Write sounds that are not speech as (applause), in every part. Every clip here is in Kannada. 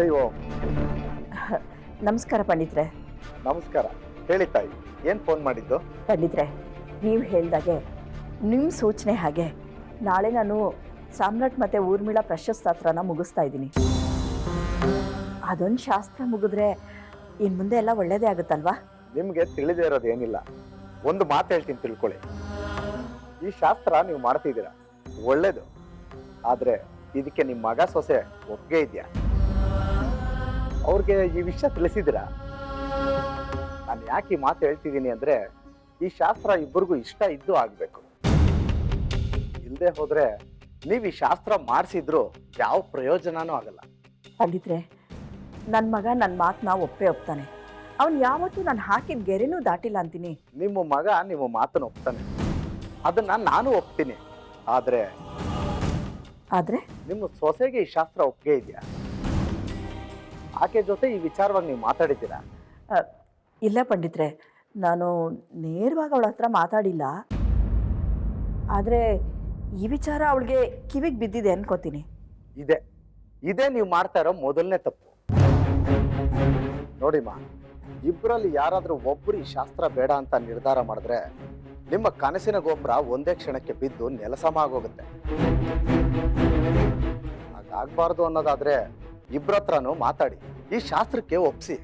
ಹರಿ ಓಂ ನಮಸ್ಕಾರ ಪಂಡಿತ್ರೆ. ನಮಸ್ಕಾರ. ಹೇಳಿ ತಾಯಿ ಏನ್ ಫೋನ್ ಮಾಡಿದ್ದು? ಪಂಡಿತ್ರೆ ನೀವು ಹೇಳ್ದಾಗೆ ನಿಮ್ಮ ಸೂಚನೆ ಹಾಗೆ ನಾಳೆ ನಾನು ಸಾಮ್ರಾಟ್ ಮತ್ತೆ ಊರ್ಮಿಳ ಪ್ರಶಸ್ತಾತ್ರನ ಮುಗಿಸ್ತಾ ಇದ್ದೀನಿ. ಅದೊಂದು ಶಾಸ್ತ್ರ ಮುಗಿದ್ರೆ ಇನ್ನು ಮುಂದೆ ಎಲ್ಲ ಒಳ್ಳೇದೇ ಆಗುತ್ತಲ್ವಾ? ನಿಮ್ಗೆ ತಿಳಿದೇ ಇರೋದು ಏನಿಲ್ಲ. ಒಂದು ಮಾತು ಹೇಳ್ತೀನಿ ತಿಳ್ಕೊಳ್ಳಿ. ಈ ಶಾಸ್ತ್ರ ನೀವು ಮಾಡ್ತಿದ್ದೀರಾ? ಒಳ್ಳೇದು. ಆದ್ರೆ ಇದಕ್ಕೆ ನಿಮ್ಮ ಮಗ ಸೊಸೆ ಒಪ್ಪಿಗೆ ಇದೆಯಾ? ಅವ್ರಿಗೆ ಈ ವಿಷಯ ತಿಳಿಸಿದ್ರ ನಾನು ಯಾಕೆ ಈ ಮಾತು ಹೇಳ್ತಿದ್ದೀನಿ ಅಂದ್ರೆ ಈ ಶಾಸ್ತ್ರ ಇಬ್ಬರಿಗೂ ಇಷ್ಟ ಇದ್ದು ಆಗ್ಬೇಕು. ಇಲ್ಲದೆ ಹೋದ್ರೆ ನೀವು ಈ ಶಾಸ್ತ್ರ ಮಾಡಿಸಿದ್ರು ಯಾವ ಪ್ರಯೋಜನನೂ ಆಗಲ್ಲ. ಹಾಗಿದ್ರೆ ನನ್ನ ಮಗ ನನ್ನ ಮಾತನ್ನ ಒಪ್ಪೇ ಒಪ್ತಾನೆ. ಅವನು ಯಾವತ್ತೂ ನಾನು ಹಾಕಿದ ಗೆರೆನೂ ದಾಟಿಲ್ಲ ಅಂತೀನಿ. ನಿಮ್ಮ ಮಗ ನಿಮ್ಮ ಮಾತನ್ನು ಒಪ್ತಾನೆ. ಅದನ್ನ ನಾನು ಒಪ್ತೀನಿ. ಆದ್ರೆ ಆದರೆ? ನಿಮ್ಮ ಸೊಸೆಗೆ ಈ ಶಾಸ್ತ್ರ ಒಪ್ಪಿಗೆ ಇದೆಯಾ? ಆಕೆ ಜೊತೆ ಈ ವಿಚಾರವಾಗಿ ನೀವು ಮಾತಾಡಿದ್ದೀರಾ? ಇಲ್ಲ ಪಂಡಿತ್ರೆ. ನಾನು ನೇರವಾಗಿ ಅವಳ ಹತ್ರ ಮಾತಾಡಿಲ್ಲ. ಆದರೆ ಈ ವಿಚಾರ ಅವಳಿಗೆ ಕಿವಿಗೆ ಬಿದ್ದಿದೆ ಅನ್ಕೋತೀನಿ. ಇದೆ. ಇದೇ ನೀವು ಮಾಡ್ತಾ ಇರೋ ಮೊದಲನೇ ತಪ್ಪು. ನೋಡಿಮ್ಮ ಇಬ್ಬರಲ್ಲಿ ಯಾರಾದರೂ ಒಬ್ಬರು ಈ ಶಾಸ್ತ್ರ ಬೇಡ ಅಂತ ನಿರ್ಧಾರ ಮಾಡಿದ್ರೆ ನಿಮ್ಮ ಕನಸಿನ ಗೋಪುರ ಒಂದೇ ಕ್ಷಣಕ್ಕೆ ಬಿದ್ದು ನೆಲಸಮ ಆಗೋಗುತ್ತೆ ಹಾಗಾಗಬಾರ್ದು ಅನ್ನೋದಾದ್ರೆ ಇಬ್ಬರ ಹತ್ರನೂ ಮಾತಾಡಿ, ಈ ಶಾಸ್ತ್ರಕ್ಕೆ ಒಪ್ಪಿಸಿ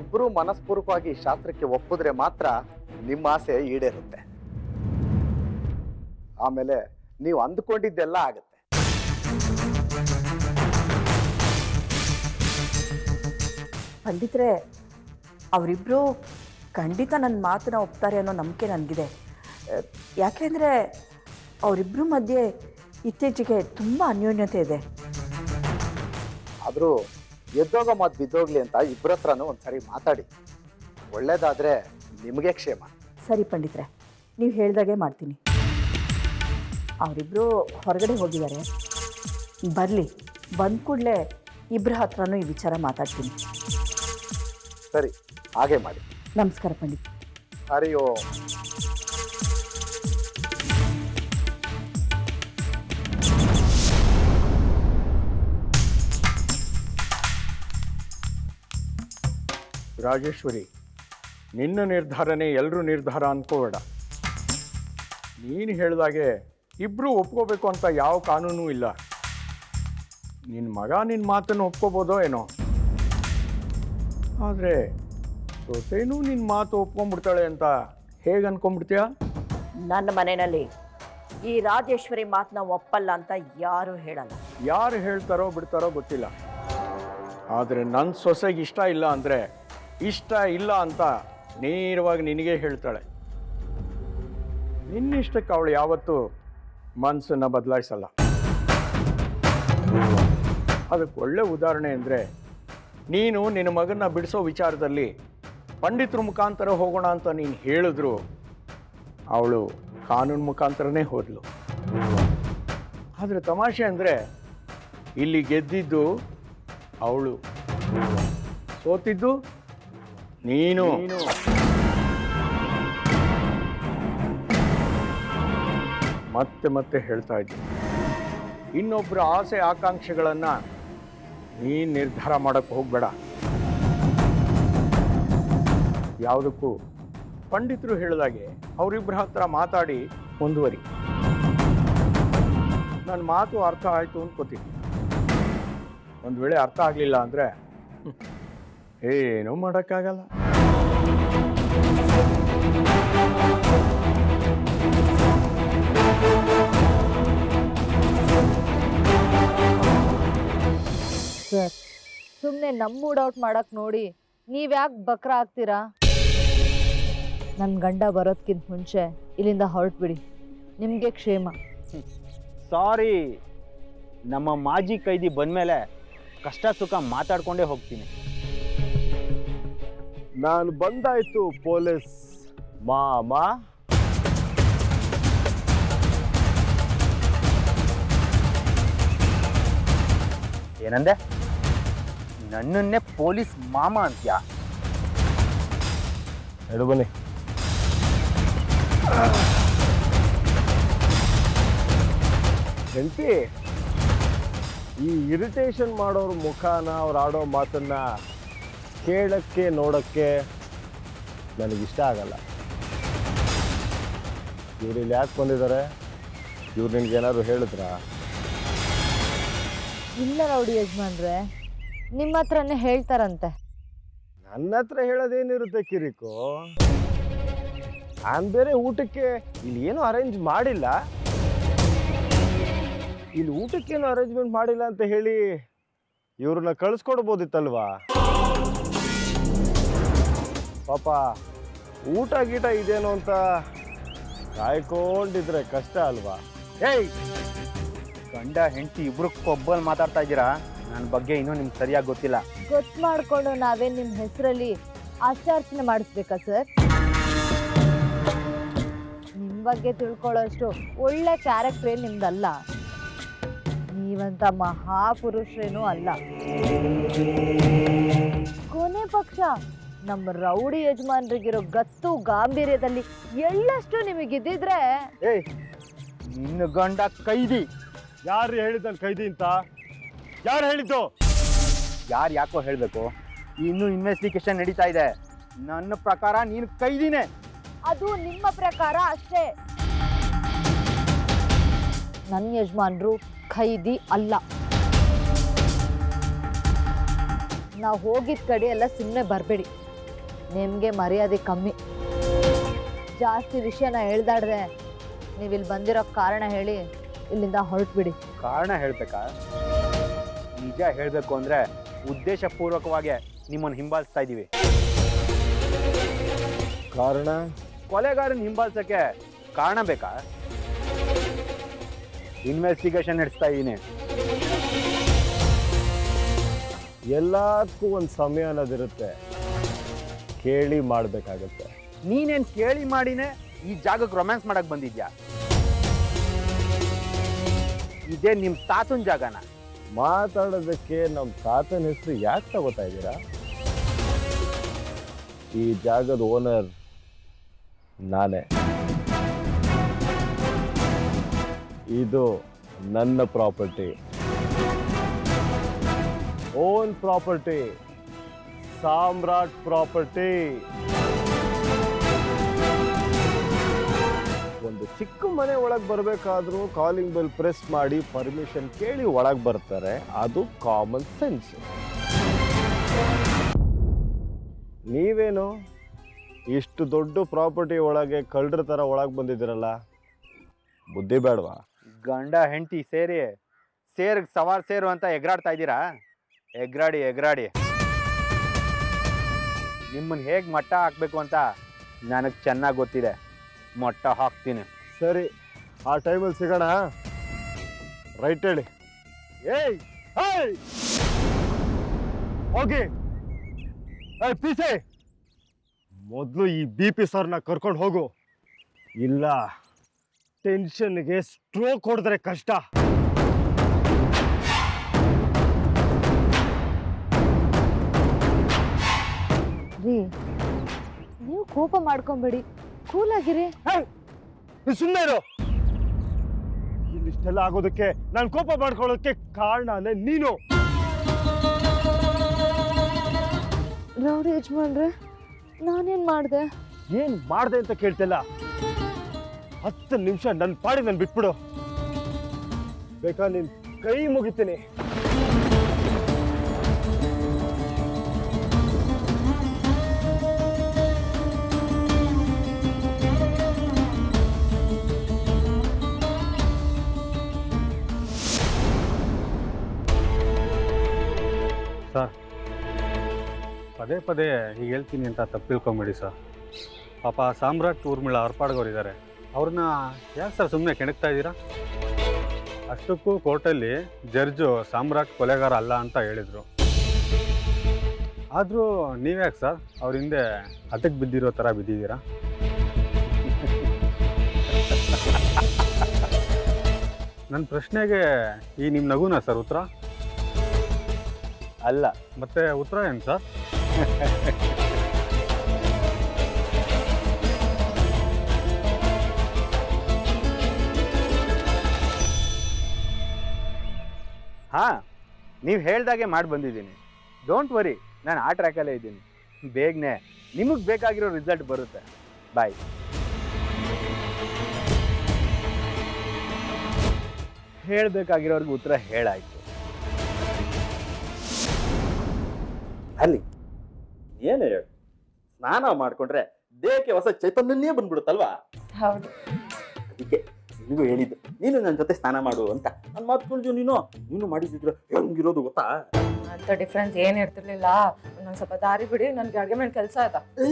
ಇಬ್ಬರೂ ಮನಸ್ಪೂರ್ವಕವಾಗಿ ಈ ಶಾಸ್ತ್ರಕ್ಕೆ ಒಪ್ಪಿದ್ರೆ ಮಾತ್ರ ನಿಮ್ಮ ಆಸೆ ಈಡೇರುತ್ತೆ. ಆಮೇಲೆ ನೀವು ಅಂದ್ಕೊಂಡಿದ್ದೆಲ್ಲ ಆಗುತ್ತೆ. ಪಂಡಿತ್ರೆ ಅವರಿಬ್ಬರು ಖಂಡಿತ ನನ್ನ ಮಾತನ್ನ ಒಪ್ತಾರೆ ಅನ್ನೋ ನಂಬಿಕೆ ನನಗಿದೆ. ಯಾಕೆಂದರೆ ಅವರಿಬ್ಬರ ಮಧ್ಯೆ ಇತ್ತೀಚೆಗೆ ತುಂಬ ಅನ್ಯೋನ್ಯತೆ ಇದೆ. ಆದ್ರೂ ಎದ್ದೋಗ ಮಾತು ಬಿದ್ದೋಗ್ಲಿ ಅಂತ ಇಬ್ಬರ ಹತ್ರನೂ ಒಂದ್ಸರಿ ಮಾತಾಡಿ. ಒಳ್ಳೇದಾದ್ರೆ ನಿಮಗೆ ಕ್ಷೇಮ. ಸರಿ ಪಂಡಿತ್ರೆ ನೀವು ಹೇಳ್ದಾಗೆ ಮಾಡ್ತೀನಿ. ಅವರಿಬ್ಬರು ಹೊರಗಡೆ ಹೋಗಿದ್ದಾರೆ. ಬರಲಿ ಬಂದ ಕೂಡಲೇ ಇಬ್ಬರ ಹತ್ರನೂ ಈ ವಿಚಾರ ಮಾತಾಡ್ತೀನಿ. ಸರಿ ಹಾಗೆ ಮಾಡಿ. ನಮಸ್ಕಾರ ಪಂಡಿತ್. ಹರಿ ಓಂ. ರಾಜೇಶ್ವರಿ ನಿನ್ನ ನಿರ್ಧಾರನೇ ಎಲ್ಲರೂ ನಿರ್ಧಾರ ಅನ್ಕೋಬೇಡ. ನೀನು ಹೇಳಿದಾಗೆ ಇಬ್ಬರೂ ಒಪ್ಕೋಬೇಕು ಅಂತ ಯಾವ ಕಾನೂನು ಇಲ್ಲ. ನಿನ್ನ ಮಗ ನಿನ್ನ ಮಾತನ್ನು ಒಪ್ಕೋಬೋದೋ ಏನೋ? ಆದರೆ ಸೊಸೆನೂ ನಿನ್ನ ಮಾತು ಒಪ್ಕೊಂಡ್ಬಿಡ್ತಾಳೆ ಅಂತ ಹೇಗೆ ಅನ್ಕೊಂಡ್ಬಿಡ್ತೀಯ? ನನ್ನ ಮನೆಯಲ್ಲಿ ಈ ರಾಜೇಶ್ವರಿ ಮಾತನ್ನ ಒಪ್ಪಲ್ಲ ಅಂತ ಯಾರು ಹೇಳಲ್ಲ. ಯಾರು ಹೇಳ್ತಾರೋ ಬಿಡ್ತಾರೋ ಗೊತ್ತಿಲ್ಲ. ಆದರೆ ನನ್ನ ಸೊಸೆಗೆ ಇಷ್ಟ ಇಲ್ಲ ಅಂದರೆ ಇಷ್ಟ ಇಲ್ಲ ಅಂತ ನೇರವಾಗಿ ನಿನಗೆ ಹೇಳ್ತಾಳೆ. ನಿನ್ನಿಷ್ಟಕ್ಕೆ ಅವಳು ಯಾವತ್ತೂ ಮನಸ್ಸನ್ನು ಬದಲಾಯಿಸಲ್ಲ. ಅದಕ್ಕೆ ಒಳ್ಳೆ ಉದಾಹರಣೆ ಅಂದರೆ ನೀನು ನಿನ್ನ ಮಗನ ಬಿಡಿಸೋ ವಿಚಾರದಲ್ಲಿ ಪಂಡಿತರ ಮುಖಾಂತರ ಹೋಗೋಣ ಅಂತ ನೀನು ಹೇಳಿದ್ರು, ಅವಳು ಕಾನೂನು ಮುಖಾಂತರನೇ ಹೋದಳು ಆದರೆ ತಮಾಷೆ ಅಂದರೆ ಇಲ್ಲಿ ಗೆದ್ದಿದ್ದು ಅವಳು, ಸೋತಿದ್ದು ನೀನು. ಮತ್ತೆ ಮತ್ತೆ ಹೇಳ್ತಾ ಇದ್ದೀನಿ. ಇನ್ನೊಬ್ಬರ ಆಸೆ ಆಕಾಂಕ್ಷೆಗಳನ್ನು ನೀನು ನಿರ್ಧಾರ ಮಾಡಕ್ಕೆ ಹೋಗಬೇಡ. ಯಾವುದಕ್ಕೂ ಪಂಡಿತರು ಹೇಳಿದಾಗೆ ಅವರಿಬ್ಬರ ಹತ್ರ ಮಾತಾಡಿ ಮುಂದುವರಿ. ನನ್ನ ಮಾತು ಅರ್ಥ ಆಯಿತು ಅಂದ್ಕೋತೀನಿ ಒಂದು ವೇಳೆ ಅರ್ಥ ಆಗಲಿಲ್ಲ ಅಂದರೆ ಏನೂ ಮಾಡೋಕ್ಕಾಗಲ್ಲ. ಸರ್ ಸುಮ್ಮನೆ ನಮ್ಮ ಮೂಡ್ ಔಟ್ ಮಾಡಕ್ ನೋಡಿ ನೀವ್ಯಾಕೆ ಬಕ್ರ ಆಗ್ತೀರಾ? ನನ್ನ ಗಂಡ ಬರೋದ್ಕಿಂತ ಮುಂಚೆ ಇಲ್ಲಿಂದ ಹೊರಟ್ಬಿಡಿ. ನಿಮಗೆ ಕ್ಷೇಮ. ಸಾರಿ ನಮ್ಮ ಮಾಜಿ ಕೈದಿ ಬಂದಮೇಲೆ ಕಷ್ಟ ಸುಖ ಮಾತಾಡ್ಕೊಂಡೇ ಹೋಗ್ತೀನಿ. ನಾನು ಬಂದಾಯ್ತು ಪೊಲೀಸ್ ಮಾಮ. ಏನಂದೆ? ನನ್ನನ್ನೇ ಪೊಲೀಸ್ ಮಾಮ ಅಂತ್ಯಾ? ಎಡು ಬನ್ನಿ. ಹೆಂಡತಿ ಈ ಇರಿಟೇಷನ್ ಮಾಡೋರ ಮುಖಾನ ಅವ್ರು ಆಡೋ ಮಾತನ್ನ ಕೇಳಕ್ಕೆ ನೋಡೋಕ್ಕೆ ನನಗಿಷ್ಟ ಆಗಲ್ಲ. ಇವ್ರು ಇಲ್ಲಿ ಯಾಕೆ ಬಂದಿದ್ದಾರೆ? ಇವ್ರು ನಿನ್ಗೇನಾದ್ರು ಹೇಳಿದ್ರಾ? ಇಲ್ಲ ರೌಡಿ ಯಜಮಾನ್ರೆ ನಿಮ್ಮ ಹತ್ರನೇ ಹೇಳ್ತಾರಂತೆ. ನನ್ನ ಹತ್ರ ಹೇಳೋದೇನಿರುತ್ತೆ ಕಿರಿಕು? ನಾನು ಬೇರೆ ಊಟಕ್ಕೆ ಇಲ್ಲಿ ಏನೂ ಅರೇಂಜ್ ಮಾಡಿಲ್ಲ. ಇಲ್ಲಿ ಊಟಕ್ಕೇನು ಅರೇಂಜ್ಮೆಂಟ್ ಮಾಡಿಲ್ಲ ಅಂತ ಹೇಳಿ ಇವ್ರನ್ನ ಕಳಿಸ್ಕೊಡ್ಬೋದಿತ್ತಲ್ವಾ? ಪಾಪ, ಊಟ ಗೀಟ ಇದೇನು ಅಂತ ಕಾಯ್ಕೊಂಡಿದ್ರೆ ಕಷ್ಟ ಅಲ್ವಾ? ಏಯ್! ಗಂಡ, ಹೆಂಡತಿ ಇಬ್ರು ಕೊಬ್ಬಲ್ ಮಾತಾಡ್ತಾ ಇದ್ದೀರಾ? ನನ್ನ ಬಗ್ಗೆ ಇನ್ನೂ ನಿಮ್ಗೆ ಸರಿಯಾಗಿ ಗೊತ್ತಿಲ್ಲ. ಗೊತ್ತು ಮಾಡ್ಕೊಂಡು ನಾವೇ ನಿಮ್ಮ ಹೆಸರಲ್ಲಿ ಆಚಾರ್ಚನೆ ಮಾಡಿಸ್ಬೇಕಾ, ಸರ್? ನಿಮ್ಮ ಬಗ್ಗೆ ತಿಳ್ಕೊಳ್ಳೋಷ್ಟು ಒಳ್ಳೆ ಕ್ಯಾರೆಕ್ಟರ್ ಏನು ನಿಮ್ದಲ್ಲ. ನೀವಂತ ಮಹಾಪುರುಷರೇನೂ ಅಲ್ಲ. ಕೊನೆ ಪಕ್ಷ. ನಮ್ಮ ರೌಡಿ ಯಜಮಾನ್ರಿಗಿರೋ ಗತ್ತು ಗಾಂಭೀರ್ಯದಲ್ಲಿ ಎಳ್ಳಷ್ಟು ನಿಮಗಿದ್ದಿದ್ರೆ ಏಯ್ ನಿನ್ನ ಗಂಡ ಕೈದಿ. ಯಾರು ಹೇಳಿದ್ದಲ್ಲಿ ಕೈದಿ ಅಂತ? ಯಾರು ಹೇಳಿದ್ದು? ಯಾರು ಯಾಕೋ ಹೇಳಬೇಕು? ಇನ್ನೂ ಇನ್ವೆಸ್ಟಿಗೇಷನ್ ನಡೀತಾ ಇದೆ. ನನ್ನ ಪ್ರಕಾರ ನೀನು ಕೈದಿನೇ. ಅದು ನಿಮ್ಮ ಪ್ರಕಾರ ಅಷ್ಟೇ. ನನ್ನ ಯಜಮಾನ್ರು ಖೈದಿ ಅಲ್ಲ. ನಾವು ಹೋಗಿದ ಕಡೆ ಎಲ್ಲ ಸುಮ್ಮನೆ ಬರಬೇಡಿ. ನಿಮಗೆ ಮರ್ಯಾದೆ ಕಮ್ಮಿ. ಜಾಸ್ತಿ ವಿಷಯನ ಹೇಳ್ದಾಡ್ರೆ ನೀವು ಇಲ್ಲಿ ಬಂದಿರೋ ಕಾರಣ ಹೇಳಿ ಇಲ್ಲಿಂದ ಹೊರಟ್ಬಿಡಿ. ಕಾರಣ ಹೇಳ್ಬೇಕಾ? ನಿಜ ಹೇಳಬೇಕು ಅಂದರೆ ಉದ್ದೇಶಪೂರ್ವಕವಾಗಿ ನಿಮ್ಮನ್ನು ಹಿಂಬಾಲಿಸ್ತಾ ಇದ್ದೀವಿ ಕಾರಣ? ಕೊಲೆಗಾರನ ಹಿಂಬಾಲಿಸೋಕ್ಕೆ ಕಾರಣ ಬೇಕಾ? ಇನ್ವೆಸ್ಟಿಗೇಷನ್ ನಡೆಸ್ತಾ ಇದ್ದೀನಿ ಎಲ್ಲದಕ್ಕೂ ಒಂದು ಸಮಯ ಅನ್ನೋದಿರುತ್ತೆ. ಕೇಳಿ ಮಾಡಬೇಕಾಗತ್ತೆ. ನೀನೇನ್ ಕೇಳಿ ಮಾಡಿನೇ ಈ ಜಾಗಕ್ಕೆ ರೊಮ್ಯಾನ್ಸ್ ಮಾಡಕ್ ಬಂದಿದ್ಯಾ? ಇದೇ ನಿಮ್ಮ ತಾತನ ಜಾಗನ. ಮಾತಾಡೋದಕ್ಕೆ ನಮ್ಮ ತಾತನ ಹೆಸರು ಯಾಕೆ ತಗೋತಾ ಇದ್ದೀರಾ? ಈ ಜಾಗದ ಓನರ್ ನಾನೇ. ಇದು ನನ್ನ ಪ್ರಾಪರ್ಟಿ ಓನ್ ಪ್ರಾಪರ್ಟಿ ಸಾಮ್ರಾಟ್ ಪ್ರಾಪರ್ಟಿ. ಒಂದು ಚಿಕ್ಕ ಮನೆ ಒಳಗೆ ಬರಬೇಕಾದ್ರೂ ಕಾಲಿಂಗ್ ಬೆಲ್ ಪ್ರೆಸ್ ಮಾಡಿ ಪರ್ಮಿಷನ್ ಕೇಳಿ ಒಳಗೆ ಬರ್ತಾರೆ. ಅದು ಕಾಮನ್ ಸೆನ್ಸ್ ನೀವೇನು ಇಷ್ಟು ದೊಡ್ಡ ಪ್ರಾಪರ್ಟಿ ಒಳಗೆ ಕಳ್ಳರ ಥರ ಒಳಗೆ ಬಂದಿದ್ದೀರಲ್ಲ? ಬುದ್ಧಿ ಬೇಡವಾ? ಗಂಡ, ಹೆಂಡತಿ ಸೇರಿ ಸೇರ್ಗೆ ಸವಾರ್ ಸೇರು ಅಂತ ಎಗ್ರಾಡ್ತಾ ಇದ್ದೀರಾ? ಎಗ್ರಾಡಿ ಎಗ್ರಾಡಿ. ನಿಮ್ಮನ್ನ ಹೇಗೆ ಮಟ್ಟ ಹಾಕ್ಬೇಕು ಅಂತ ನನಗೆ ಚೆನ್ನಾಗಿ ಗೊತ್ತಿದೆ. ಮೊಟ್ಟ ಹಾಕ್ತೀನಿ. ಸರಿ, ಆ ಟೈಮಲ್ಲಿ ಸಿಗೋಣ. ರೈಟ್ ಹೇಳಿ. ಏಯ್ ಹೇಯ್ ಓಕೆ ಏಯ್, ಪೀಸೆ! ಮೊದಲು ಈ ಬಿ ಪಿ ಸರ್ನ ಕರ್ಕೊಂಡು ಹೋಗು. ಇಲ್ಲ ಟೆನ್ಷನ್ಗೆ ಸ್ಟ್ರೋಕ್ ಹೊಡೆದ್ರೆ ಕಷ್ಟ. ರೀ. ನೀವು ಕೋಪ ಮಾಡ್ಕೊಂಬೇಡಿ. ಕೂಲಾಗಿರಿ. ಸುಮ್ಮನೆ ಇರು. ಇಲ್ಲಿಷ್ಟೆಲ್ಲ ಆಗೋದಕ್ಕೆ ನಾನು ಕೋಪ ಮಾಡ್ಕೊಳ್ಳೋದಕ್ಕೆ ಕಾರಣನೇ ನೀನು. ರೌಡಿ ಯಜಮಾನ್ರೆ ನಾನೇನ್ ಮಾಡಿದೆ? ಏನ್ ಮಾಡ್ದೆ ಅಂತ ಕೇಳ್ತಿಲ್ಲ. ಹತ್ತು ನಿಮಿಷ ನನ್ನ ಪಾಡಿ ನಾನು ಬಿಟ್ಬಿಡು. ಬೇಕಾ ನಿನ್ ಕೈ ಮುಗಿತೀನಿ. ಸರ್. ಪದೇ ಪದೇ ಹೀಗೆ ಹೇಳ್ತೀನಿ ಅಂತ ತಪ್ಪು ತಿಳ್ಕೊಂಬೇಡಿ ಸರ್. ಪಾಪ ಸಾಮ್ರಾಟ್ ಊರ್ಮಿಳ ಹೊರಪಾಡ್ಗೋರು ಇದ್ದಾರೆ ಅವ್ರನ್ನ ಯಾಕೆ ಸರ್ ಸುಮ್ಮನೆ ಕೆಣಕ್ತಾ ಇದ್ದೀರಾ? ಅಷ್ಟಕ್ಕೂ ಕೋರ್ಟಲ್ಲಿ ಜಡ್ಜು ಸಾಮ್ರಾಟ್ ಕೊಲೆಗಾರ ಅಲ್ಲ ಅಂತ ಹೇಳಿದರು. ಆದರೂ ನೀವ್ಯಾಕೆ ಸರ್? ಅವ್ರ ಹಿಂದೆ ಅದಕ್ಕೆ ಬಿದ್ದಿರೋ ಥರ ಬಿದ್ದಿದ್ದೀರಾ? ನನ್ನ ಪ್ರಶ್ನೆಗೆ ಈ ನಿಮ್ಮ ನಗುನಾ ಸರ್ ಉತ್ತರ? ಅಲ್ಲ. ಮತ್ತೆ ಉತ್ತರ ಏನು ಸರ್? ಹಾ ನೀವು ಹೇಳ್ದಾಗೆ ಮಾಡಿ ಬಂದಿದ್ದೀನಿ. ಡೋಂಟ್ ವರಿ ನಾನು ಆ ಟ್ರ್ಯಾಕಲ್ಲೇ ಇದ್ದೀನಿ. ಬೇಗನೆ ನಿಮಗೆ ಬೇಕಾಗಿರೋ ರಿಸಲ್ಟ್ ಬರುತ್ತೆ. ಬಾಯ್ ಹೇಳಬೇಕಾಗಿರೋರ್ಗೆ ಉತ್ತರ ಹೇಳಾಯ್ತು. ಅಲ್ಲಿ ಏನು ಹೇಳಿ ಸ್ನಾನ ಮಾಡ್ಕೊಂಡ್ರೆ ದೇಹಕ್ಕೆ ಹೊಸ ಚೈತನ್ಯನೇ ಬಂದ್ಬಿಡುತ್ತಲ್ವಾ? ಹೌದು. ಅದಕ್ಕೆ ನಿನಗೂ ಹೇಳಿದ್ದು ನೀನು ನನ್ನ ಜೊತೆ ಸ್ನಾನ ಮಾಡು ಅಂತ. ನನ್ನ ಮಾತು ಕೇಳಿದ್ಯೋ ನೀನು? ನೀನು ಮಾಡಿದ್ರೆ ಹೆಂಗಿರೋದು ಗೊತ್ತಾ? ಅಂತ ಡಿಫ್ರೆನ್ಸ್ ಏನು ಇರ್ತಿರ್ಲಿಲ್ಲ. ಒಂದೊಂದ್ ಸ್ವಲ್ಪ ದಾರಿ ಬಿಡಿ ನನ್ಗೆ ಅಡುಗೆ ಮೇಲೆ ಕೆಲಸ ಆಯ್ತಾ? ಏ,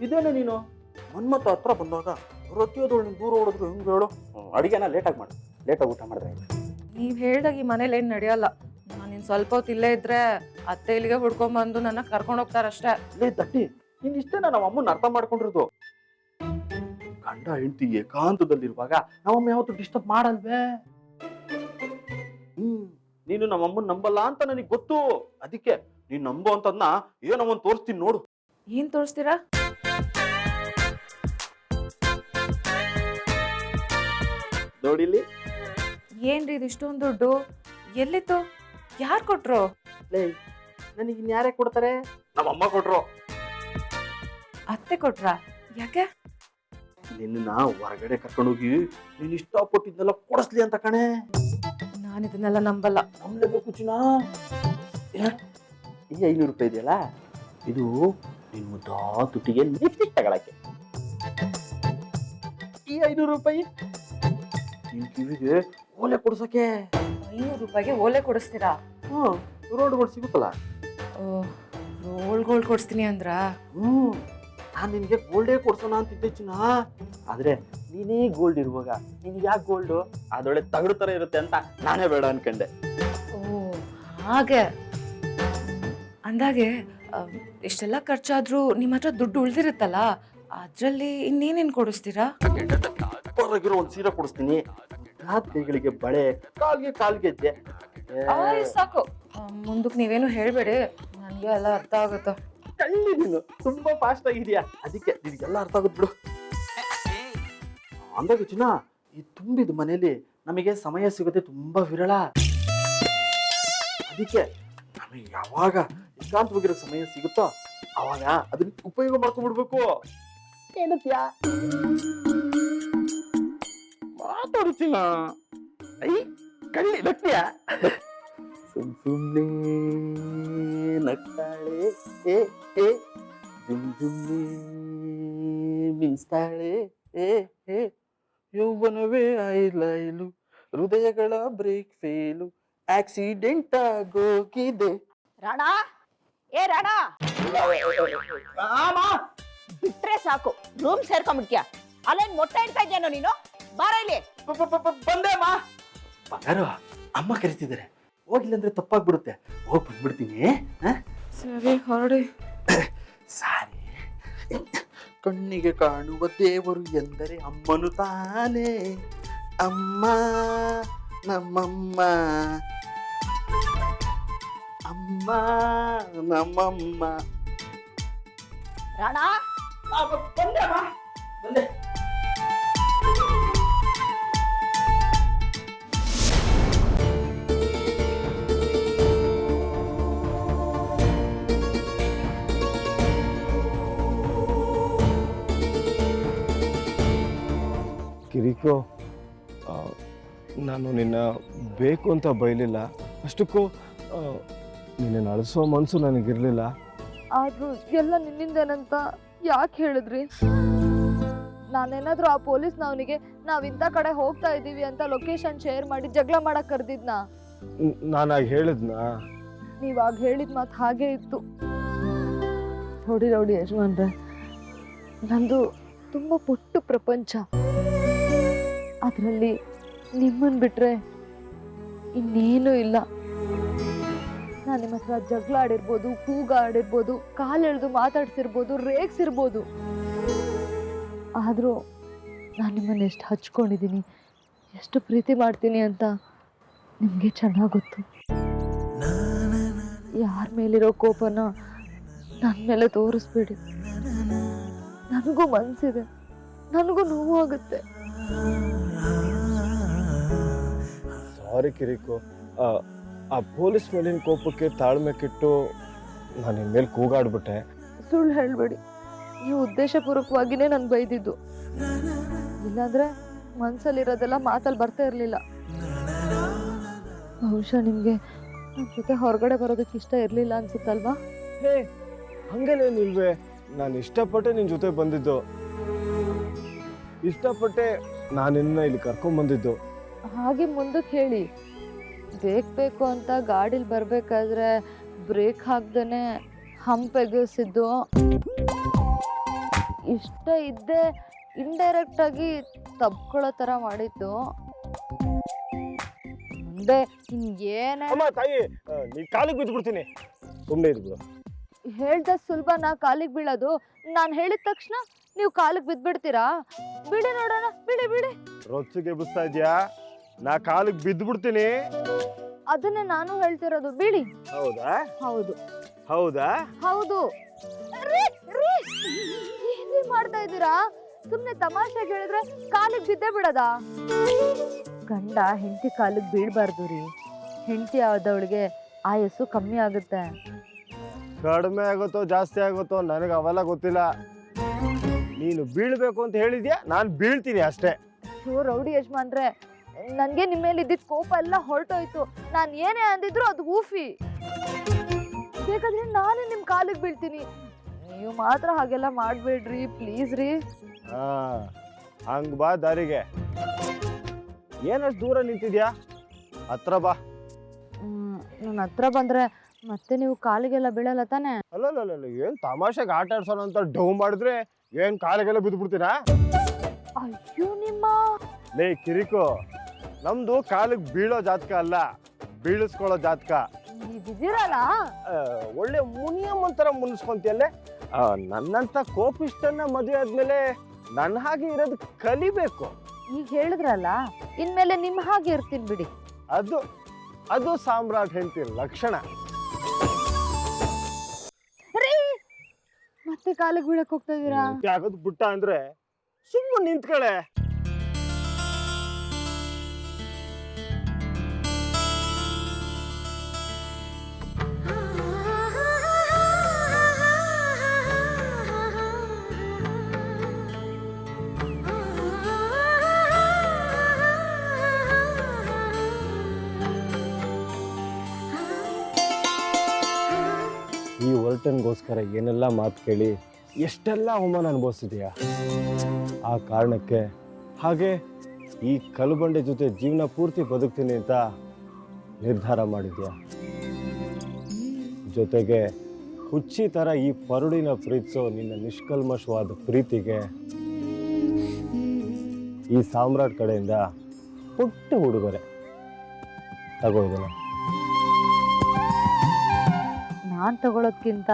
ಇದೇನೆ ನೀನು? ಮನ್ಮತ್ತ ಹತ್ರ ಬಂದಾಗ ಪ್ರತಿಯೊಂದು ನೀನು ದೂರ ಓಡಿದ್ರು ಹೆಂಗೆ ಹೇಳು? ಅಡುಗೆನ ಲೇಟಾಗಿ ಮಾಡು. ಲೇಟಾಗಿ ಊಟ ಮಾಡಿದ್ರೆ ನೀವು ಹೇಳ್ದಾಗ ಈ ಮನೇಲಿ ಏನು ನಡೆಯಲ್ಲ. ನಾನು ಸ್ವಲ್ಪ ಹೊತ್ತು ಇಲ್ಲೇ ಇದ್ರೆ ಅತ್ತೆ ಇಲ್ಲಿಗೆ ಹುಡ್ಕೊಂಡ್ ಬಂದು ನನ್ನ ಕರ್ಕೊಂಡ್ ಹೋಗ್ತಾರಷ್ಟೇ. ಲೇ ತಟ್ಟಿ ನೀನ್ ನಮ್ಮ ಅಮ್ಮನ ಅರ್ಥ ಮಾಡ್ಕೊಂಡಿರೋದು? ಗಂಡ ಹೆಂಡತಿ ಏಕಾಂತದಲ್ಲಿರುವಾಗ ನಮ್ಮಮ್ಮ ಯಾವತ್ತು ಡಿಸ್ಟರ್ಬ್ ಮಾಡಲ್ವೇ? ಹ್ಮ್ ನೀನು ನಮ್ಮ ಅಮ್ಮನ್ ನಂಬಲ್ಲ ಅಂತ ನನಗೆ ಗೊತ್ತು. ಅದಕ್ಕೆ ನೀನ್ ನಂಬೋ ಅಂತದ್ನ ಏನೋ ಒಂದ್ ತೋರಿಸ್ತೀನಿ ನೋಡು. ಏನ್ ತೋರಿಸ್ತೀರಾ? ನೋಡಿಲ್ಲಿ ಏನ್ರಿ ಇದು ಇಷ್ಟೊಂದು ದುಡ್ಡು? ಎಲ್ಲಿತ್ತು? ಯಾರ್ ಕೊಟ್ರು? ಲೇ ನನಗೆ ಇನ್ಯಾರೇ ಕೊಡ್ತಾರೆ? ನಮ್ಮ ಅಮ್ಮ ಕೊಟ್ರು. ಅತ್ತೆ ಕೊಟ್ರಾ? ಯಾಕೆ? ನಿನ್ನ ಹೊರಗಡೆ ಕರ್ಕೊಂಡು ಹೋಗಿ ನೀನ್ ಇಷ್ಟಪಟ್ಟಿದ್ನೆಲ್ಲ ಕೊಡಿಸ್ಲಿ ಅಂತ ಕಣೆ. ನಾನು ಇದನ್ನೆಲ್ಲ ನಂಬಲ್ಲ. ನಂಬಲೇಬೇಕು ಚಿನ್ನ. ಏ, ಈ ಐನೂರು ರೂಪಾಯಿ ಇದೆಯಲ್ಲ? ಇದು ನಿನ್ ಮುದ್ದಾ ತುಟಿಗೆ ಲಿಪ್ಸ್ಟಿಕ್ ತಗೊಳಕ್ಕೆ. ಈ ಐನೂರು ರೂಪಾಯಿ ನಿನ್ ಕಿವಿಗೆ ಓಲೆ ಕೊಡ್ಸಕ್ಕೆ ಐನೂರು ರೂಪಾಯಿಗೆ ಓಲೆ ಕೊಡಿಸ್ತೀರಾ? ಹ್ಮ್ ರೋಡ್ಗಳು ಸಿಗುತ್ತಲ್ಲ? ರೋಲ್ ಗೋಲ್ಡ್ ಕೊಡಿಸ್ತೀನಿ ಅಂದ್ರ? ಹ್ಞೂ ನಾನು ನಿನಗೆ ಗೋಲ್ಡೇ ಕೊಡ್ಸೋಣ ಅಂತಿದ್ದೆ ಚಿನ್ನ. ಆದ್ರೆ ನೀನೇ ಗೋಲ್ಡ್ ಇರುವಾಗ ನಿನ್ಗೆ ಯಾಕೆ ಗೋಲ್ಡು ಅದೊಳ್ಳೆ ತಗಡು ಥರ ಇರುತ್ತೆ ಅಂತ ನಾನೇ ಬೇಡ ಅನ್ಕಂಡೆ. ಓ ಹಾಗೆ. ಅಂದಾಗೆ ಇಷ್ಟೆಲ್ಲ ಖರ್ಚಾದ್ರೂ ನಿಮ್ಮ ಹತ್ರ ದುಡ್ಡು ಉಳ್ದಿರುತ್ತಲ್ಲ ಅದ್ರಲ್ಲಿ ಇನ್ನೇನೇನ್ ಕೊಡಿಸ್ತೀರಾ? ಹೊರಗಿರೋ ಒಂದ್ ಸೀರೆ ಕೊಡಿಸ್ತೀನಿ. ಕೈಗಳಿಗೆ ಬಳೆ ಕಾಲ್ಗೆ ಕಾಲ್ಗೆಜ್ಜೆ ಸಾಕು. ಮುಂದಕ್ಕೆ ನೀವೇನು ಹೇಳ್ಬೇಡಿ. ನನಗೆ ಎಲ್ಲ ಅರ್ಥ ಆಗುತ್ತೆ. ಕಳ್ಳಿ ನೀನು. ತುಂಬಾ ಫಾಸ್ಟ್ ಆಗಿದೆಯಾ ಅದಕ್ಕೆ ನಿನಗೆಲ್ಲ ಅರ್ಥ ಆಗುತ್ತೆ ಬಿಡು. ಅಂದಾಗ ಚಿನ್ನ ಈ ತುಂಬಿದ ಮನೆಯಲ್ಲಿ ನಮಗೆ ಸಮಯ ಸಿಗುತ್ತೆ ತುಂಬಾ ವಿರಳ. ಅದಕ್ಕೆ ನಮಗೆ ಯಾವಾಗ ಏಕಾಂತವಾಗಿರೋ ಸಮಯ ಸಿಗುತ್ತೋ ಅವಾಗ ಅದನ್ನ ಉಪಯೋಗ ಮಾಡ್ಕೊಂಡ್ಬಿಡ್ಬೇಕು. ಏನತ್ಯಾ ಮಾತಾಡು ಚಿನ್ನ ಐ ಕಳ್ಳಿ ನಗ್ತೀಯಾ ಸುಮ್ ಸುಮ್ನೆ ನಗ್ತಾಳೆ ಏ ಏ ಜುಮ್ ಜುಮ್ನೆ ಬೀಸ್ತಾಳೆ ಏ ಏ ಯೌವನವೇ ಐಲೈಲು ಹೃದಯಗಳ ಬ್ರೇಕ್ ಫೇಲು ಆಕ್ಸಿಡೆಂಟ್ ಆಗೋಗಿದೆ. ರಾಣ ಏ ರಾಣ! ಬಿಟ್ರೆ ಸಾಕು ರೂಮ್ ಸೇರ್ಕೊಂಡ್ಬಿಡ್ತೀಯ ಅಲ್ಲೇನ್ ಮೊಟ್ಟೆ ಇಡ್ತಾ ಇದ್ಯಾನೋ ನೀನು? ಬಾರ ಇಲ್ಲಿ. ಬಂದೆ ಅಮ್ಮ. ಬಂಗಾರು ಅಮ್ಮ ಕರಿತಿದ್ದಾರೆ ಹೋಗಿಲ್ಲ ಅಂದ್ರೆ ತಪ್ಪಾಗ್ಬಿಡುತ್ತೆ. ಹೋಗಿ ಬಂದ್ಬಿಡ್ತೀನಿ? ಸರಿ ಹೊರಡಿ. (coughs) ಸಾರಿ. ಕಣ್ಣಿಗೆ ಕಾಣುವ ದೇವರು ಎಂದರೆ ಅಮ್ಮನು ತಾನೇ. ಅಮ್ಮ ನಮ್ಮಮ್ಮ. ಅಮ್ಮ ನಮ್ಮಮ್ಮ. ರಾಣ? ಬಂದೆ ಅಮ್ಮ, ಬಂದೆ. ಕಿರಿಕೋ ನಾನು ನಿನ್ನ ಬೇಕು ಅಂತ ಬೈಲಿಲ್ಲ. ಅಷ್ಟಕ್ಕೂ ನಿನ್ನ ಅಳಿಸೋ ಮನಸ್ಸು ನನಗಿರಲಿಲ್ಲ. ಆದರೂ ಎಲ್ಲ ನಿನ್ನಿಂದೇನಂತ ಯಾಕೆ ಹೇಳಿದ್ರಿ? ನಾನೇನಾದರೂ ಆ ಪೊಲೀಸ್ ನಾವು ಇಂಥ ಕಡೆ ಹೋಗ್ತಾ ಇದ್ದೀವಿ ಅಂತ ಲೊಕೇಶನ್ ಶೇರ್ ಮಾಡಿ ಜಗಳ ಮಾಡಕ್ಕೆ ಕರ್ದಿದ್ನಾ? ನಾನಾಗ ಹೇಳಿದ್ನಾ? ನೀವಾಗ ಹೇಳಿದ ಮಾತು ಹಾಗೆ ಇತ್ತು. ನೋಡಿ ನೋಡಿ ಯಜಮಾನ್ರೆ ನಂದು ತುಂಬ ಪುಟ್ಟು ಪ್ರಪಂಚ. ಅದರಲ್ಲಿ ನಿಮ್ಮನ್ನು ಬಿಟ್ಟರೆ ಇನ್ನೇನು ಇಲ್ಲ. ನಾನು ನಿಮ್ಮ ಹತ್ರ ಜಗಳ ಆಡಿರ್ಬೋದು ಕೂಗಾಡಿರ್ಬೋದು ಕಾಲು ಎಳೆದು ಮಾತಾಡ್ಸಿರ್ಬೋದು, ರೇಗ್ಸಿರ್ಬೋದು. ಆದರೂ ನಾನು ನಿಮ್ಮನ್ನು ಎಷ್ಟು ಹಚ್ಕೊಂಡಿದ್ದೀನಿ ಎಷ್ಟು ಪ್ರೀತಿ ಮಾಡ್ತೀನಿ ಅಂತ ನಿಮಗೆ ಚೆನ್ನಾಗಿ ಗೊತ್ತು. ಯಾರ ಮೇಲಿರೋ ಕೋಪನ ನನ್ನ ಮೇಲೆ ತೋರಿಸ್ಬೇಡಿ. ನನಗೂ ಮನಸ್ಸಿದೆ ನನಗೂ ನೋವು ಆಗುತ್ತೆ ಕಿರಿಕು ಆ, ಪೊಲೀಸ್ ಮೇಲಿನ ಕೋಪಕ್ಕೆ ತಾಳ್ಮೆ ಕಿಟ್ಟು ನಾನು ಇನ್ಮೇಲೆ ಕೂಗಾಡ್ಬಿಟ್ಟೆ. ಸುಳ್ಳು ಹೇಳಬೇಡಿ. ಈ ಉದ್ದೇಶಪೂರ್ವಕವಾಗಿನೇ ನಾನು ಬೈದಿದ್ದು. ಇಲ್ಲಾಂದ್ರೆ ಮನಸ್ಸಲ್ಲಿರೋದೆಲ್ಲ ಮಾತಲ್ಲಿ ಬರ್ತಾ ಇರಲಿಲ್ಲ. ಬಹುಶಃ ನಿಮಗೆ ನನ್ನ ಜೊತೆ ಹೊರಗಡೆ ಬರೋದಕ್ಕೆ ಇಷ್ಟ ಇರಲಿಲ್ಲ ಅನ್ಸುತ್ತಲ್ವಾ? ಹೇ ಹಂಗೇನೇನಿಲ್ವೇ ನಾನು ಇಷ್ಟಪಟ್ಟೆ ನಿನ್ನ ಜೊತೆ ಬಂದಿದ್ದು. ಇಷ್ಟಪಟ್ಟೆ ನಾನು ನಿನ್ನ ಇಲ್ಲಿ ಕರ್ಕೊಂಡ್ ಬಂದಿದ್ದು ಹಾಗೆ ಮುಂದಕ್ಕೆ ಹೇಳಿ. ಬೇಕು ಬೇಕು ಅಂತ ಗಾಡೀಲಿ ಬರಬೇಕಾದ್ರೆ ಬ್ರೇಕ್ ಹಾಕ್ದೇ ಹಂಪ್ ಎಗಿಸಿದ್ದು ಇಷ್ಟ ಇದ್ದೆ ಇಂಡೈರೆಕ್ಟಾಗಿ ತಬ್ಕೊಳ್ಳೋ ಥರ ಮಾಡಿದ್ದು. ಮುಂದೆ ಏನೇ ಅಮ್ಮ ತಾಯಿ ನೀ ಕಾಲಿಗೆ ಬಿದ್ದ್ಬಿಡ್ತೀನಿ ಸುಮ್ಮನೆ ಇದ್ಬಿಡು ಹೇಳ್ದ ಸುಲಭ ನಾ ಕಾಲಿಗೆ ಬೀಳೋದು. ನಾನು ಹೇಳಿದ ತಕ್ಷಣ ನೀವು ಕಾಲಿಗೆ ಬಿದ್ಬಿಡ್ತೀರಾ? ಬಿಡಿ ನೋಡೋಣ ಬಿಡಿ ಬಿಡಿ. ರೊಚ್ಚಿಗೆ ಬಿಸ್ತಾ ಇದ್ಯಾ? ನಾ ಕಾಲಿಗೆ ಬಿದ್ದ್ಬಿಡ್ತೀನಿ. ಅದನ್ನ ನಾನು ಹೇಳ್ತಿರೋದು ಬಿಡಿ ಹೌದಾ? ಹೌದು. ಹೌದಾ? ಹೌದು. ರೀ, ರೀ, ಏನ್ರೀ ಮಾಡ್ತಾ ಇದ್ದೀರಾ? ಸುಮ್ನೆ ತಮಾಷೆ ಹೇಳಿದ್ರೆ ಕಾಲಿಗೆ ಬಿದ್ದೇ ಬಿಡದ? ಗಂಡ ಹೆಂಡತಿ ಕಾಲಿಗೆ ಬೀಳ್ಬಾರ್ದು ರೀ. ಹೆಂಡತಿ ಆದವಳಿಗೆ ಆಯಸ್ಸು ಕಮ್ಮಿ ಆಗುತ್ತೆ. ಕಡಿಮೆ ಆಗುತ್ತೋ ಜಾಸ್ತಿ ಆಗುತ್ತೋ ನನಗೆ ಅವೆಲ್ಲ ಗೊತ್ತಿಲ್ಲ. ನೀನು ಬೀಳ್ಬೇಕು ಅಂತ ಹೇಳಿದ್ಯಾ? ನಾನು ಬೀಳ್ತೀನಿ ಅಷ್ಟೇ. ಶೋ ರೌಡಿ ಯಜಮಾನ್ರೆ. ನನಗೆ ನಿಮ್ಮ ಮೇಲೆ ಇದ್ದಿದ್ದ ಕೋಪ ಎಲ್ಲ ಹೊರಟೋಯ್ತು. ನಾನು ಏನೇ ಅಂದಿದ್ರು ಅದು ಊಫಿ. ಬೇಕಾದ್ರೆ ನಾನೇ ನಿಮ್ಮ ಕಾಲಿಗೆ ಬೀಳ್ತೀನಿ. ನೀವು ಮಾತ್ರ ಹಾಗೆಲ್ಲ ಮಾಡಬೇಡ್ರಿ ಪ್ಲೀಸ್ ರೀ. ಹಂಗ್ ಬಾ ದಾರಿಗೆ. ಏನಷ್ಟು ದೂರ ನಿಂತಿದ್ಯಾ? ಹತ್ರ ಬಾ. ನನ್ನ ಹತ್ರ ಬಂದ್ರೆ ಮತ್ತೆ ನೀವು ಕಾಲಿಗೆಲ್ಲ ಬೀಳಲ್ಲ ತಾನೆ? ಅಲ್ಲಲ್ಲ ಏನ್ ತಮಾಷೆಗೆ ಆಟ ಆಡ್ಸೋಣ ಅಂತ ಡೌ ಮಾಡಿದ್ರೆ ಏನ್ ಕಾಲಿಗೆಲ್ಲ ಬಿದ್ದ್ಬಿಡ್ತೀರಾ ಅಯ್ಯೋ ನಿಮ್ಮ. ಲೇ ಕಿರಿಕು ನಮ್ದು ಕಾಲಿಗೆ ಬೀಳೋ ಜಾತಕ ಅಲ್ಲ ಬೀಳಿಸ್ಕೊಳ್ಳೋ ಜಾತಕ. ಆ, ಒಳ್ಳೆ ಮುನಿಯಮ್ ಒಂಥರ ಮುನಿಸ್ಕೊಂತಿಯಲ್ಲೇ ಆ, ನನ್ನಂತ ಕೋಪಿಷ್ಟನ್ನ ಮದುವೆ ಆದ್ಮೇಲೆ ನನ್ನ ಹಾಗೆ ಇರೋದು ಕಲಿಬೇಕು. ಈಗ ಹೇಳಿದ್ರಲ್ಲ ಇನ್ಮೇಲೆ ನಿಮ್ಮ ಹಾಗೆ ಇರ್ತೀನಿ ಬಿಡಿ. ಅದು ಅದು ಸಾಮ್ರಾಟ್ ಹೆಂಡತಿ ಲಕ್ಷಣ. ರೀ! ಮತ್ತೆ ಕಾಲಿಗೆ ಬೀಳಕ್ ಹೋಗ್ತಾ ಇದೀರಾ ಆಗೋದು ಬಿಟ್ಟ ಅಂದ್ರೆ ಸುಮ್ಮನೆ ನಿಂತ್ಕಳೆ. ಈ ವರ್ಟನ್ಗೋಸ್ಕರ ಏನೆಲ್ಲ ಮಾತು ಕೇಳಿ ಎಷ್ಟೆಲ್ಲ ಅವಮಾನ ಅನುಭವಿಸಿದೆಯಾ? ಆ ಕಾರಣಕ್ಕೆ ಹಾಗೆ ಈ ಕಲ್ಬಂಡೆ ಜೊತೆ ಜೀವನ ಪೂರ್ತಿ ಬದುಕ್ತೀನಿ ಅಂತ ನಿರ್ಧಾರ ಮಾಡಿದ್ಯಾ? ಜೊತೆಗೆ ಹುಚ್ಚಿ ಥರ ಈ ಪರುಡಿನ ಪ್ರೀತಿಸೋ ನಿನ್ನ ನಿಷ್ಕಲ್ಮಶವಾದ ಪ್ರೀತಿಗೆ ಈ ಸಾಮ್ರಾಟ್ ಕಡೆಯಿಂದ ಪುಟ್ಟ ಉಡುಗೊರೆ ತಗೋ ನಾನ್ ತಗೊಳೋದ್ಕಿಂತ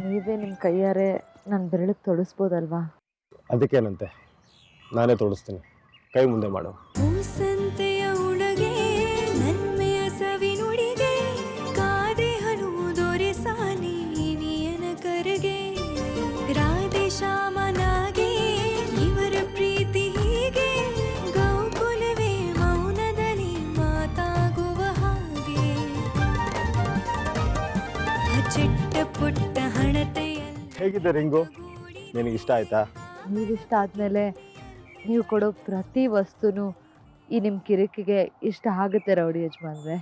ನೀವೇ ನಿಮ್ಮ ಕೈಯಾರೆ ನನ್ನ ಬೆರಳಿಗೆ ತೊಡಸ್ಬೋದಲ್ವಾ? ಅದಕ್ಕೇನಂತೆ ನಾನೇ ತೊಡಸ್ತೀನಿ. ಕೈ ಮುಂದೆ ಮಾಡು. ಹೇಗಿದೆ ರಿಂಗು? ನಿನಗೆ ಇಷ್ಟ ಆಯ್ತಾ? ನೀವಿಷ್ಟ ಆದಮೇಲೆ ನೀವು ಕೊಡೋ ಪ್ರತಿ ವಸ್ತುನು ಈ ನಿಮ್ಮ ಕಿರಿಕಿಗೆ ಇಷ್ಟ ಆಗುತ್ತೆ ರೌಡಿ ಯಜಮಾನ್ರೆ.